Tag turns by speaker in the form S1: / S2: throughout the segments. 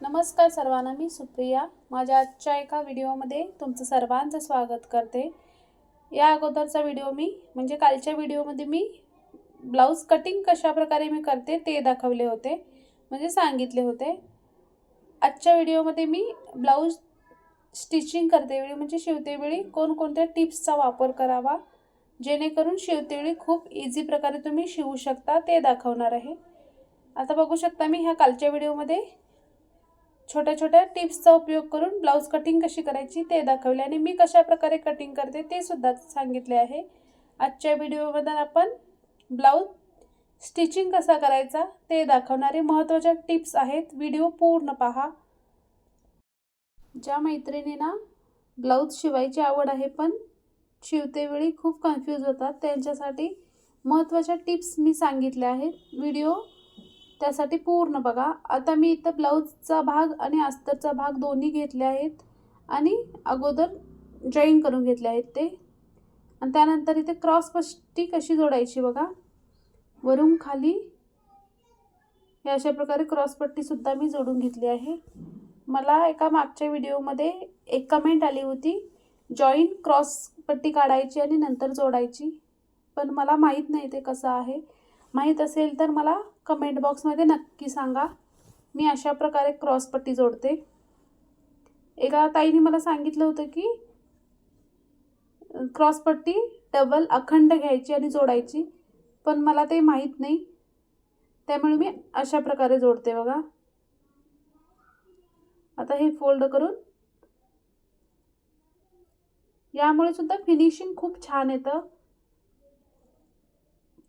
S1: नमस्कार सर्वांना मी सुप्रिया. माझ्या आजच्या एका व्हिडिओमध्ये तुमचं सर्वांचं स्वागत करते. या अगोदरचा व्हिडिओ मी म्हणजे कालच्या व्हिडिओमध्ये मी ब्लाऊज कटिंग कशा प्रकारे मी करते ते दाखवले होते म्हणजे सांगितले होते. आजच्या व्हिडिओमध्ये मी ब्लाऊज स्टिचिंग करतेवेळी म्हणजे शिवतेवेळी कोणकोणत्या टिप्सचा वापर करावा जेणेकरून शिवतेवेळी खूप इझी प्रकारे तुम्ही शिवू शकता ते दाखवणार आहे. आता बघू शकता मी ह्या कालच्या व्हिडिओमध्ये छोट्या छोट्या टिप्सचा उपयोग करून ब्लाऊज कटिंग कशी करायची ते दाखवले आणि मी कशा प्रकारे कटिंग करते ते सुद्धा सांगितले आहे. आजच्या व्हिडिओमध्ये आपण ब्लाऊज स्टिचिंग कसा करायचा ते दाखवणारे महत्त्वाच्या टिप्स आहेत. व्हिडिओ पूर्ण पहा. ज्या मैत्रिणींना ब्लाऊज शिवायची आवड आहे पण शिवतेवेळी खूप कन्फ्यूज होतात त्यांच्यासाठी महत्त्वाच्या टिप्स मी सांगितल्या आहेत. व्हिडिओ त्यासाठी पूर्ण बघा. आता मी इथं ब्लाऊजचा भाग आणि अस्तरचा भाग दोन्ही घेतले आहेत. आणि अगोदर जॉईन करून घेतले आहेत ते. आणि त्यानंतर इथे क्रॉस पट्टी कशी जोडायची बघा. वरून खाली हे अशा प्रकारे क्रॉसपट्टीसुद्धा मी जोडून घेतली आहे. मला एका मागच्या व्हिडिओमध्ये एक कमेंट आली होती जॉईन क्रॉसपट्टी काढायची आणि नंतर जोडायची. पण मला माहीत नाही ते कसं आहे. माहीत असेल तर मला कमेंट बॉक्समध्ये नक्की सांगा. मी अशा प्रकारे क्रॉसपट्टी जोडते. एका ताईने मला सांगितलं होतं की क्रॉसपट्टी डबल अखंड घ्यायची आणि जोडायची पण मला ते माहीत नाही. त्यामुळे मी अशा प्रकारे जोडते बघा. आता हे फोल्ड करून. यामुळे सुद्धा फिनिशिंग खूप छान येतं.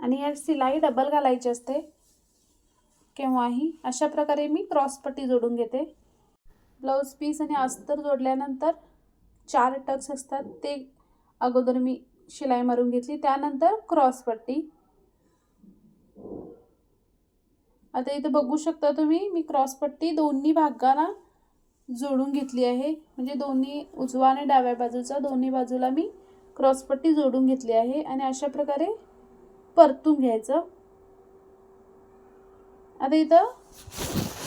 S1: आणि यात सिलाई डबल घालायची असते. केव्हाही अशा प्रकारे मी क्रॉसपट्टी जोडून घेते. ब्लाऊज पीस आणि अस्तर जोडल्यानंतर चार टक्स असतात. ते अगोदर मी शिलाई मारून घेतली. त्यानंतर क्रॉसपट्टी आता इथे बघू शकता तुम्ही मी क्रॉसपट्टी दोन्ही भागांना जोडून घेतली आहे. म्हणजे दोन्ही उजवा आणि डाव्या बाजूचा दोन्ही बाजूला मी क्रॉसपट्टी जोडून घेतली आहे. आणि अशा प्रकारे परतून घ्यायचं. आता इथं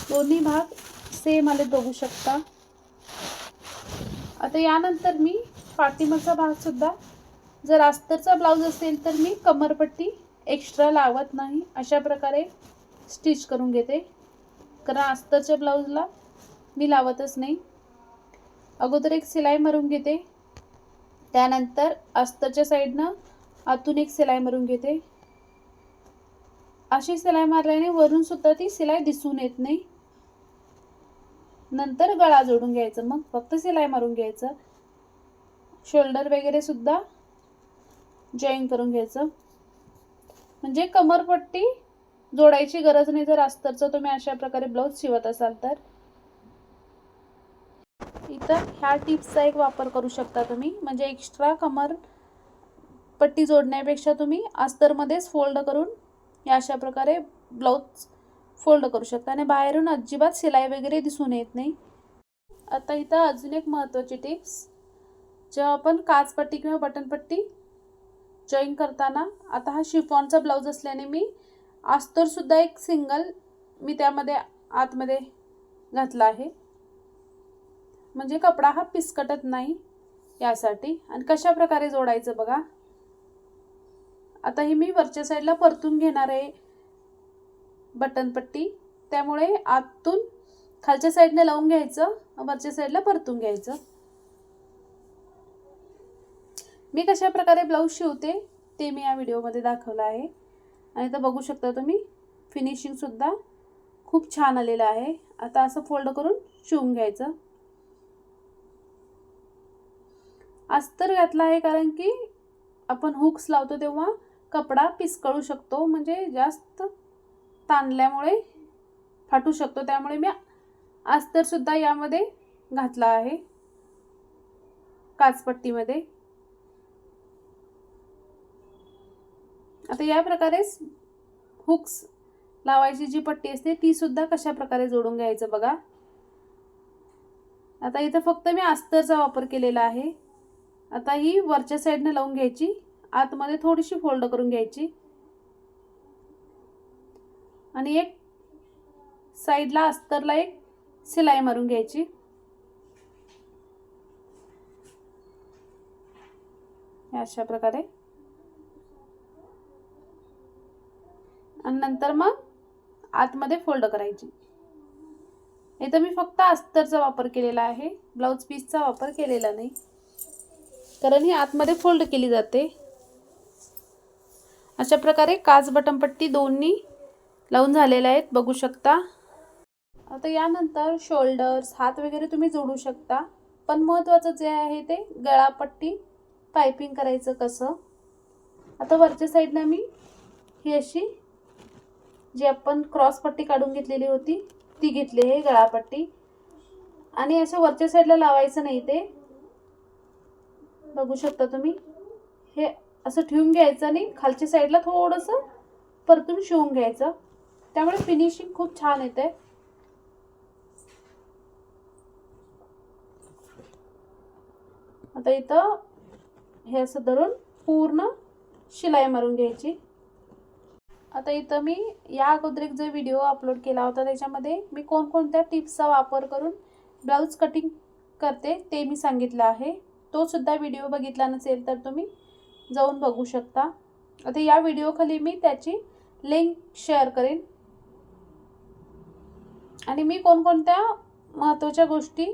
S1: दोन्ही भाग सेम आले बघू शकता. आता यानंतर मी पाठीमागचा भागसुद्धा जर अस्तरचा ब्लाऊज असेल तर मी कमरपट्टी एक्स्ट्रा लावत नाही. अशा प्रकारे स्टिच करून घेते. कारण अस्तरच्या ब्लाऊजला मी लावतच नाही. अगोदर एक सिलाई मारून घेते. त्यानंतर अस्तरच्या साईडनं आतून एक सिलाई मारून घेते. अशी सिलाई मारल्याने वरून सुद्धा ती सिलाई दिसून येत नाही. नंतर गळा जोडून घ्यायचं मग फक्त सिलाई मारून घ्यायचं. शोल्डर वगैरे सुद्धा जॉईन करून घ्यायचं. म्हणजे कमरपट्टी जोडायची गरज नाही जर अस्तरचं तुम्ही अशा प्रकारे ब्लाऊज शिवत असाल तर. इथं ह्या टिप्सचा एक वापर करू शकता तुम्ही म्हणजे एक्स्ट्रा कमर पट्टी जोडण्यापेक्षा तुम्ही अस्तरमध्येच फोल्ड करून या अशा प्रकारे ब्लाऊज फोल्ड करू शकता. आणि बाहेरून अजिबात शिलाई वगैरे दिसून येत नाही. आता इथं अजून एक महत्त्वाची टिप्स जेव्हा आपण काचपट्टी किंवा बटनपट्टी जॉईन करताना आता हा शिफॉनचा ब्लाऊज असल्याने मी अस्तरसुद्धा एक सिंगल मी त्यामध्ये आतमध्ये घातला आहे. म्हणजे कपडा हा पिसकटत नाही यासाठी. आणि कशा प्रकारे जोडायचं बघा. आता ही मी वरच्या साईडला परतून घेणार आहे बटनपट्टी त्यामुळे आतून खालच्या साईडने लावून घ्यायचं वरच्या साईडला परतून घ्यायचं. मी कशा प्रकारे ब्लाऊज शिवते ते मी या व्हिडिओमध्ये दाखवलं आहे. आणि तर बघू शकता तुम्ही फिनिशिंगसुद्धा खूप छान आलेलं आहे. आता असं फोल्ड करून शिवून घ्यायचं. अस्तर घातला आहे कारण की आपण हुक्स लावतो तेव्हा कपडा पिसकळू शकतो म्हणजे जास्त ताणल्यामुळे फाटू शकतो. त्यामुळे मी अस्तरसुद्धा यामध्ये घातला आहे काचपट्टीमध्ये. आता या प्रकारेच हुक्स लावायची जी पट्टी असते ती सुद्धा कशा प्रकारे जोडून घ्यायचं बघा. आता इथं फक्त मी अस्तरचा वापर केलेला आहे. आता ही वरच्या साईडनं लावून घ्यायची. आतमध्ये थोडीशी फोल्ड करून घ्यायची. आणि एक साईडला अस्तरला एक सिलाई मारून घ्यायची. अशा प्रकारे. आणि नंतर मग आतमध्ये फोल्ड करायची. इथं मी फक्त अस्तरचा वापर केलेला आहे. ब्लाऊज पीसचा वापर केलेला नाही. कारण ही आतमध्ये फोल्ड केली जाते. अशा प्रकारे काच बटनपट्टी दोन्ही लावून झालेल्या आहेत. बघू शकता. आता यानंतर शोल्डर्स हात वगैरे तुम्ही जोडू शकता. पण महत्त्वाचं जे आहे ते गळापट्टी पायपिंग करायचं कसं. आता वरच्या साईडला मी ही अशी जी आपण क्रॉस पट्टी काढून घेतलेली होती ती घेतली आहे गळापट्टी. आणि असं वरच्या साईडला लावायचं नाही ते. बघू शकता तुम्ही. हे असं ठेवून घ्यायचं आणि खालच्या साईडला थोडंसं परतून शिवून घ्यायचं. त्यामुळे फिनिशिंग खूप छान येते आता इथं हे असं धरून पूर्ण शिलाई मारून घ्यायची. आता इथं मी या अगोदर एक जो व्हिडिओ अपलोड केला होता त्याच्यामध्ये मी कोणकोणत्या टिप्सचा वापर करून ब्लाऊज कटिंग करते ते मी सांगितलं आहे. तो सुद्धा व्हिडिओ बघितला नसेल तर तुम्ही जाऊन बघू शकता. आता या व्हिडिओखाली मी त्याची लिंक शेअर करेन. आणि मी कोणकोणत्या महत्त्वाच्या गोष्टी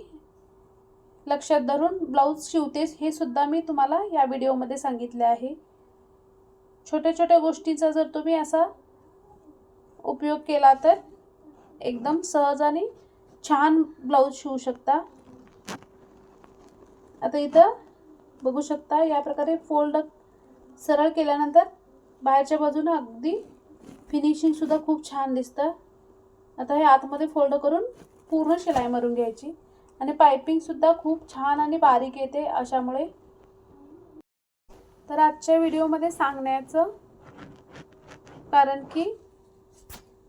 S1: लक्षात धरून ब्लाऊज शिवतेस हे सुद्धा मी तुम्हाला या व्हिडिओमध्ये सांगितले आहे. छोट्या छोट्या गोष्टींचा जर तुम्ही असा उपयोग केला तर एकदम सहज आणि छान ब्लाऊज शिवू शकता. आता इथं बघू शकता या प्रकारे फोल्ड सरळ केल्यानंतर बाहेरच्या बाजूनं अगदी फिनिशिंगसुद्धा खूप छान दिसतं. आता हे आतमध्ये फोल्ड करून पूर्ण शिलाई मारून घ्यायची. आणि पायपिंगसुद्धा खूप छान आणि बारीक येते अशामुळे. तर आजच्या व्हिडिओमध्ये सांगण्याचं कारण की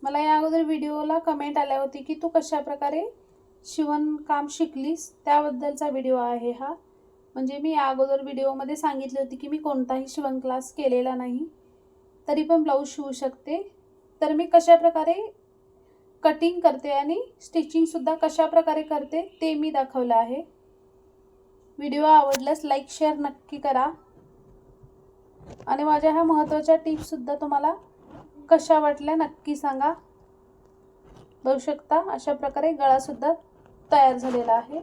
S1: मला या अगोदर व्हिडिओला कमेंट आल्या होती की तू कशा प्रकारे शिवणकाम शिकलीस? त्याबद्दलचा व्हिडिओ आहे हा. म्हणजे मी या अगोदर व्हिडिओमध्ये सांगितले होते की मी कोणताही शिवण क्लास केलेला नाही तरी पण ब्लाऊज शिवू शकते. तर मी कशा प्रकारे कटिंग करते आणि स्टिचिंगसुद्धा कशा प्रकारे करते ते मी दाखवलं आहे. व्हिडिओ आवडल्यास लाईक शेअर नक्की करा. आणि माझ्या ह्या महत्त्वाच्या टिप्ससुद्धा तुम्हाला कशा वाटल्या नक्की सांगा. बघू शकता अशा प्रकारे गळासुद्धा तयार झालेला आहे.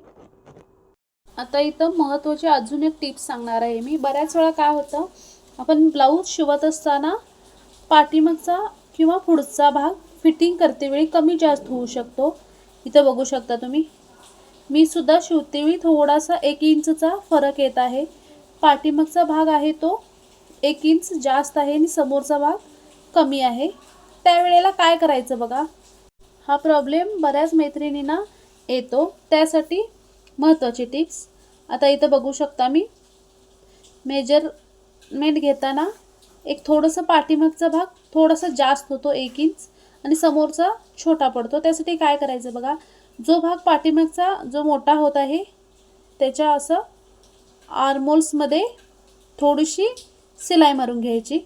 S1: आता इथं महत्त्वाची अजून एक टिप्स सांगणार आहे मी. बऱ्याच वेळा काय होतं आपण ब्लाऊज शिवत असताना पाठीमागचा किंवा पुढचा भाग फिटिंग करतेवेळी कमी जास्त होऊ शकतो. इथं बघू शकता तुम्ही. मी सुद्धा शिवतेवेळी थोडासा एक इंचचा फरक येत आहे. पाठीमागचा भाग आहे तो एक इंच जास्त आहे आणि समोरचा भाग कमी आहे. त्यावेळेला काय करायचं बघा? हा प्रॉब्लेम बऱ्याच मैत्रिणींना येतो. त्यासाठी महत्त्वाची टिप्स. आता इथं बघू शकता मी. मेजरमेंट घेताना एक थोडंसं पाठीमागचा भाग थोडासा जास्त होतो एक इंच आणि समोरचा छोटा पडतो. त्यासाठी काय करायचं बघा. जो भाग पाठीमागचा जो मोठा होत आहे त्याच्या असं आर्मोल्समध्ये थोडीशी सिलाई मारून घ्यायची.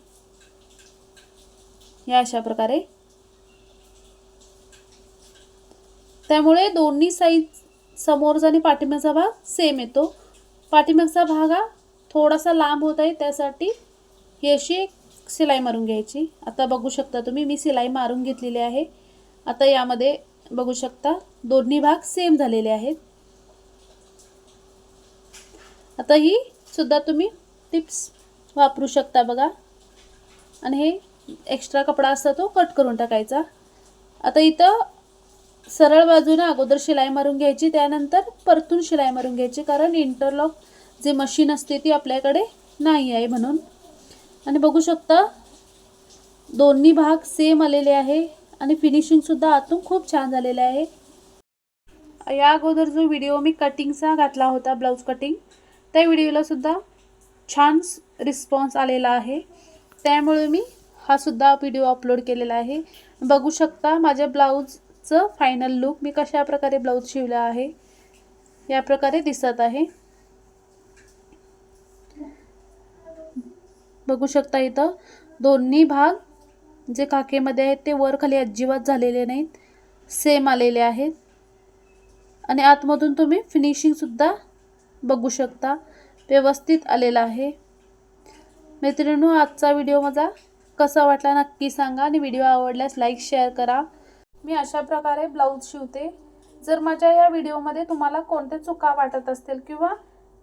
S1: या अशा प्रकारे. त्यामुळे दोन्ही साईज समोरचा आणि पाठीमागचा भाग सेम येतो. पाठीमागचा भाग हा थोडासा लांब होत आहे त्यासाठी ही अशी एक सिलाई मारून घ्यायची. आता बघू शकता तुम्ही मी सिलाई मारून घेतलेली आहे. आता यामध्ये बघू शकता दोन्ही भाग सेम झालेले आहेत. आता ही सुद्धा तुम्ही टिप्स वापरू शकता बघा. आणि हे एक्स्ट्रा कपडा असता तो कट करून टाकायचा. आता इथं सरळ बाजूने अगोदर शिलाई मारून घ्यायची त्यानंतर परतून शिलाई मारून घ्यायची कारण इंटरलॉक जे मशीन असते ती आपल्याकडे नाही आहे म्हणून. आणि बघू शकता दोन्ही भाग सेम आलेले आहे आणि फिनिशिंगसुद्धा आतून खूप छान झालेले आहे. या अगोदर जो व्हिडिओ मी कटिंगचा घातला होता ब्लाऊज कटिंग त्या व्हिडिओलासुद्धा छान रिस्पॉन्स आलेला आहे. त्यामुळे मी हा सुद्धा व्हिडिओ अपलोड केलेला आहे. बघू शकता माझ्या ब्लाऊज ब्लाऊजचं फायनल लुक मी कशा प्रकारे ब्लाऊज शिवला आहे? या प्रकारे दिसत आहे. बघू शकता इथं दोन्ही भाग जे काकेमध्ये आहेत ते वर खाली अजिबात झालेले नाहीत. सेम आलेले आहेत. आणि आतमधून तुम्ही फिनिशिंगसुद्धा बघू शकता. व्यवस्थित आलेला आहे. मैत्रिणींनो आजचा व्हिडिओ माझा कसा वाटला नक्की सांगा आणि व्हिडिओ आवडल्यास लाईक शेअर करा. मी अशा प्रकारे ब्लाऊज शिवते. जर माझ्या या व्हिडिओमध्ये तुम्हाला कोणत्या चुका वाटत असतील किंवा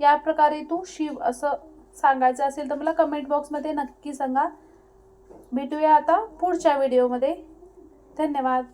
S1: या प्रकारे तू शिव असं सांगायचं असेल तर मला कमेंट बॉक्समध्ये नक्की सांगा. भेटूया आता पुढच्या व्हिडिओमध्ये. धन्यवाद.